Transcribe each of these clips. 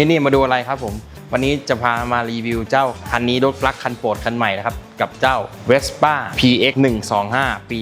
นี่นี่มาดูอะไรครับผม วันนี้จะพามารีวิวเจ้าคันนี้รถปลั๊กคันโปรดคันใหม่นะครับ กับเจ้า Vespa PX 125 ปี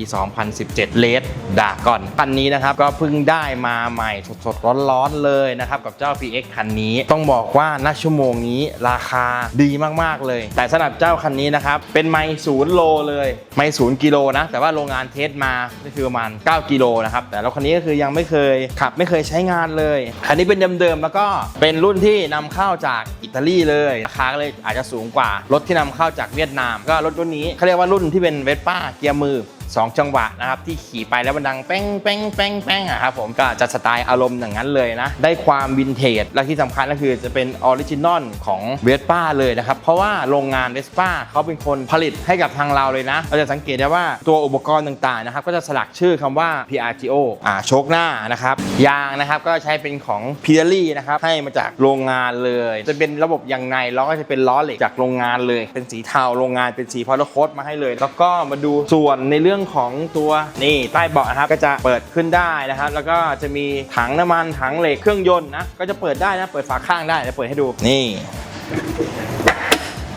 2017 Red Dragon คันนี้นะครับก็เพิ่งได้มาใหม่สดๆ ร้อนๆ เลยนะครับ กับเจ้า PX คันนี้ ต้องบอกว่าณชั่วโมงนี้ราคาดีมากๆเลย แต่สำหรับเจ้าคันนี้นะครับ เป็นไมล์ศูนย์โลเลย ไมล์ศูนย์กิโลนะ แต่ว่าโรงงานเทสมาก็คือประมาณ 9 กิโลนะครับ แต่รถคันนี้ก็คือยังไม่เคยขับไม่เคยใช้งานเลย คันนี้เป็นเดิมๆแล้วก็เป็นรุ่นที่นำเข้าจากอิตาลีเลยราคาเลยอาจจะสูงกว่ารถที่นำเข้าจากเวียดนามก็รถรุ่นนี้เขาเรียกว่ารุ่นที่เป็นเวสป้าเกียร์มือ 2 จังหวะนะครับที่ขี่ไปแล้วมันดังแป้งแป้งแป้งแป้งอะครับผมก็จะสไตล์อารมณ์อย่างนั้นเลยนะ ได้ความวินเทจ และที่สำคัญก็คือจะเป็นออริจินอลของเวสป้าเลยนะครับ เพราะว่าโรงงานเวสป้าเขาเป็นคนผลิตให้กับทางเราเลยนะ เราจะสังเกตได้ว่าตัวอุปกรณ์ต่างๆนะครับก็จะสลักชื่อคำว่า PRGO อ่าโชคหน้านะครับยางนะครับก็ใช้เป็นของ p i r e l l i นะครับให้มาจากโรงงานเลย จะเป็นระบบยางในล้อก็จะเป็นล้อเหล็กจากโรงงานเลย เป็นสีเทาโรงงานเป็นสีพอลโคดมาให้เลย แล้วก็มาดูส่วนในเรื่องื่องของตัวนี่ใต้เบาะนะครับก็จะเปิดขึ้นได้นะครับ แล้วก็จะมีถังน้ำมันถังเหล็กเครื่องยนต์นะก็จะเปิดได้นะเปิดฝาข้างได้เดี๋ยวเปิดให้ดูนี่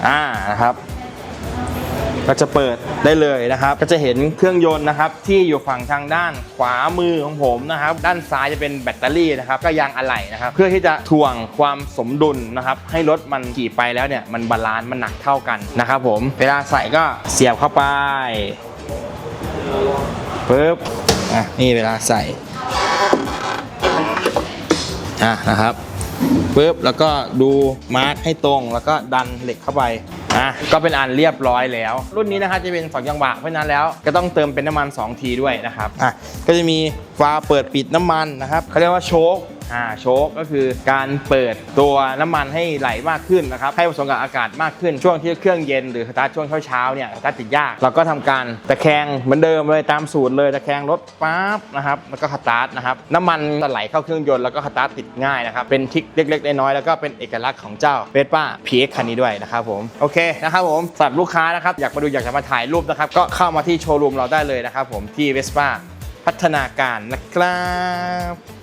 อ่านะครับก็จะเปิดได้เลยนะครับ ก็จะเห็นเครื่องยนต์นะครับที่อยู่ฝั่งทางด้านขวามือของผมนะครับ ด้านซ้ายจะเป็นแบตเตอรี่นะครับ ก็ยางอะไหล่นะครับ เพื่อที่จะถ่วงความสมดุลนะครับ ให้รถมันขี่ไปแล้วเนี่ยมันบาลานซ์มันหนักเท่ากันนะครับผม เวลาใส่ก็เสียบเข้าไป ปึ๊บอะนี่เวลาใส่อะนะครับปุ๊บแล้วก็ดูมาร์กให้ตรง แล้วก็ดันเหล็กเข้าไปอะก็เป็นอันเรียบร้อยแล้ว รุ่นนี้นะครับจะเป็น2จังหวะเพราะนั้นแล้วก็ต้องเติมเป็นน้ำมัน 2 ทีด้วยนะครับอะก็จะมีวาล์วเปิดปิดน้ำมันนะครับเขาเรียกว่าโชค อ่าโชคก็คือการเปิดตัวน้ำมันให้ไหลมากขึ้นนะครับให้ผสมกับอากาศมากขึ้นช่วงที่เครื่องเย็นหรือสตาร์ทช่วงเช้าๆเนี่ยสตาร์ทติดยากเราก็ทำการตะแคงเหมือนเดิมเลยตามสูตรเลยตะแคงรถปั๊บนะครับแล้วก็สตาร์ทนะครับน้ำมันจะไหลเข้าเครื่องยนต์แล้วก็สตาร์ทติดง่ายนะครับเป็นทิคเล็กๆน้อยๆแล้วก็เป็นเอกลักษณ์ของเจ้าเ e สป้า PX คันนี้ด้วยนะครับผมโอเคนะครับผมสำหรับลูกค้านะครับอยากมาดูอยากจะมาถ่ายรูปนะครับก็เข้ามาที่โชว์รูมเราได้เลยนะครับผมที่เวสป้าพัฒนาการนะครับ